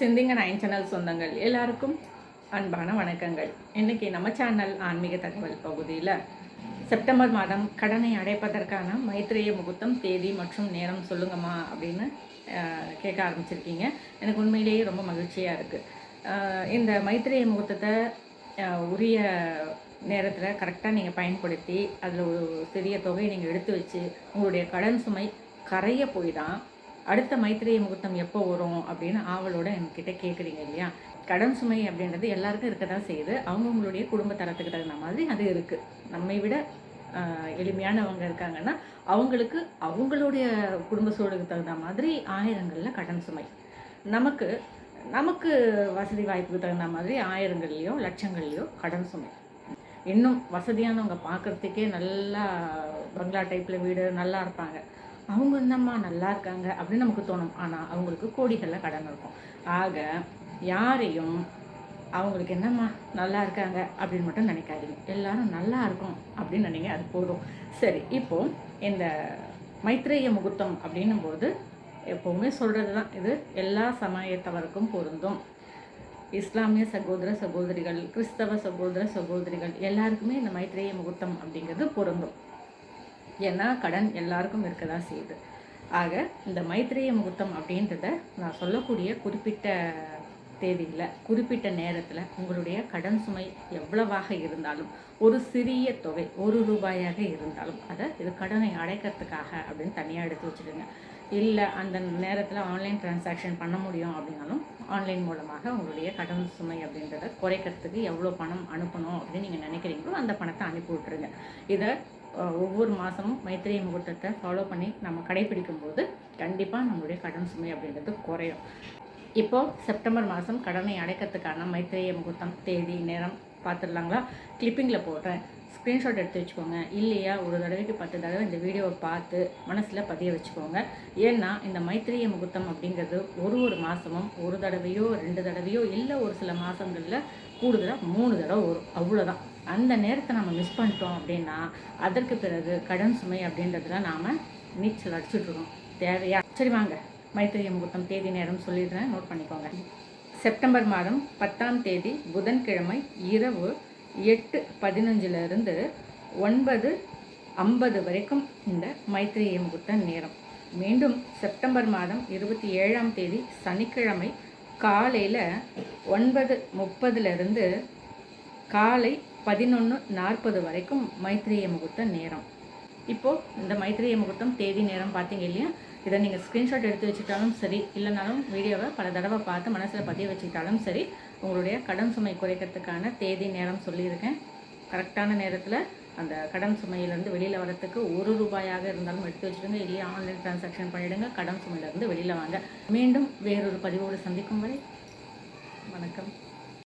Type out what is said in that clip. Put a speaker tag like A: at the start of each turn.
A: சிந்திங்க nine channel சொந்தங்கள். எல்லாருக்கும் அன்பான வணக்கங்கள். இன்றைக்கி நம்ம சேனல் ஆன்மீக தகவல் பகுதியில் செப்டம்பர் மாதம் கடனை அடைப்பதற்கான மைத்திரிய முகூர்த்தம் தேதி மற்றும் நேரம் சொல்லுங்கம்மா அப்படின்னு கேட்க ஆரம்பிச்சிருக்கீங்க. எனக்கு உண்மையிலேயே ரொம்ப மகிழ்ச்சியாக இருக்குது இந்த மைத்திரிய முகூர்த்தத்தை உரிய நேரத்தில் கரெக்டாக நீங்கள் பயன்படுத்தி அதில் ஒரு சிறிய தொகையை நீங்கள் எடுத்து வச்சு உங்களுடைய கடன் சுமை கரைய போய் தான் அடுத்த மைத்திரிய முகூர்த்தம் எப்போ வரும் அப்படின்னு ஆவலோட என்கிட்ட கேட்குறீங்க இல்லையா? கடன் சுமை அப்படின்றது எல்லாருக்கும் இருக்க தான் செய்யுது. அவங்கவுங்களுடைய குடும்ப தரத்துக்கு தகுந்த மாதிரி அது இருக்குது நம்மை விட எளிமையானவங்க இருக்காங்கன்னா அவங்களுக்கு அவங்களுடைய குடும்ப சூழலுக்கு தகுந்த மாதிரி ஆயிரங்களில் கடன் சுமை. நமக்கு நமக்கு வசதி வாய்ப்புக்கு தகுந்த மாதிரி ஆயிரங்கள்லையோ லட்சங்கள்லையோ கடன் சுமை. இன்னும் வசதியானவங்க பார்க்குறதுக்கே நல்லா பங்களா டைப்பில் வீடு நல்லா இருப்பாங்க. அவங்க என்னம்மா நல்லா இருக்காங்க அப்படின்னு நமக்கு தோணும். ஆனால் அவங்களுக்கு கோடிகளில் கடன் இருக்கும். ஆக யாரையும் அவங்களுக்கு என்னம்மா நல்லா இருக்காங்க அப்படின்னு மட்டும் நினைக்காதீங்க. எல்லாரும் நல்லா இருக்கும் அப்படின்னு நினைங்க அது போதும். சரி இப்போ இந்த மைத்ரேய முகூர்த்தம் அப்படின்னும் போது எப்போவுமே சொல்கிறது தான் இது எல்லா சமயத்தவருக்கும் பொருந்தும். இஸ்லாமிய சகோதர சகோதரிகள் கிறிஸ்தவ சகோதர சகோதரிகள் எல்லாருக்குமே இந்த மைத்ரேய முகூர்த்தம் அப்படிங்கிறது பொருந்தும். ஏன்னா கடன் எல்லாருக்கும் இருக்க தான் செய்யுது. ஆக இந்த மைத்ரேய முகூர்த்தம் அப்படின்றத நான் சொல்லக்கூடிய குறிப்பிட்ட தேதியில் குறிப்பிட்ட நேரத்தில் உங்களுடைய கடன் சுமை எவ்வளவாக இருந்தாலும் ஒரு சிறிய தொகை ஒரு ரூபாயாக இருந்தாலும் அதை இது கடனை அடைக்கிறதுக்காக அப்படின்னு தனியாக எடுத்து வச்சுடுங்க இல்லை அந்த நேரத்தில் ஆன்லைன் டிரான்சாக்ஷன் பண்ண முடியும் அப்படின்னாலும் ஆன்லைன் மூலமாக உங்களுடைய கடன் சுமை அப்படின்றத குறைக்கிறதுக்கு எவ்வளோ பணம் அனுப்பணும் அப்படின்னு நீங்கள் நினைக்கிறீங்களோ அந்த பணத்தை அனுப்பி விட்ருங்க இதை ஒவ்வொரு மாதமும் மைத்திரிய முகூர்த்தத்தை ஃபாலோ பண்ணி நம்ம கடைபிடிக்கும் போது கண்டிப்பாக நம்மளுடைய கடன் சுமை அப்படின்றது குறையும். இப்போது செப்டம்பர் மாதம் கடனை அடைக்கிறதுக்கான மைத்திரிய முகூர்த்தம் தேதி நேரம் பார்த்துடலாங்களா? கிளிப்பிங்கில் போடுறேன். ஸ்க்ரீன்ஷாட் எடுத்து வச்சுக்கோங்க. இல்லையா ஒரு தடவைக்கு பத்து தடவை இந்த வீடியோவை பார்த்து மனசில் பதிய வச்சுக்கோங்க. ஏன்னா இந்த மைத்திரிய முகூர்த்தம் அப்படிங்கிறது ஒரு ஒரு மாதமும் ஒரு தடவையோ ரெண்டு தடவையோ இல்லை ஒரு சில மாதங்களில் கூடுதலாக மூணு தடவை வரும். அவ்வளோதான் அந்த நேரத்தை நம்ம மிஸ் பண்ணிட்டோம் அப்படின்னா அதற்கு பிறகு கடன் சுமை அப்படின்றதுல நாம் நீச்சல் அடிச்சுட்ருக்கோம் தேவையா? சரி வாங்க. மைத்திரிய முகூர்த்தம் தேதி நேரம் சொல்லிடுறேன். நோட் பண்ணிக்கோங்க. செப்டம்பர் மாதம் பத்தாம் தேதி புதன்கிழமை இரவு எட்டு பதினஞ்சிலிருந்து ஒன்பது ஐம்பது வரைக்கும் இந்த மைத்திரிய முகூர்த்த நேரம். மீண்டும் செப்டம்பர் மாதம் இருபத்தி ஏழாம் தேதி சனிக்கிழமை காலையில் ஒன்பது முப்பதுலேருந்து காலை பதினொன்று நாற்பது வரைக்கும் மைத்திரிய முகூர்த்த நேரம். இப்போது இந்த மைத்திரிய முகூர்த்தம் தேதி நேரம் பார்த்தீங்க இல்லையா? இதை நீங்கள் ஸ்க்ரீன்ஷாட் எடுத்து வச்சுக்கிட்டாலும் சரி இல்லைனாலும் வீடியோவை பல தடவை பார்த்து மனசில் பதிய வச்சுக்கிட்டாலும் சரி உங்களுடைய கடன் சுமை குறைக்கிறதுக்கான தேதி நேரம் சொல்லியிருக்கேன். கரெக்டான நேரத்தில் அந்த கடன் சுமையிலேருந்து வெளியில் வரத்துக்கு ஒரு ரூபாயாக இருந்தாலும் எடுத்து வச்சுடுங்க. இல்லையா ஆன்லைன் டிரான்சாக்ஷன் பண்ணிவிடுங்க கடன் சுமையிலேருந்து வெளியில் வாங்க. மீண்டும் வேறொரு பதிவோடு சந்திக்கும் வரை வணக்கம்.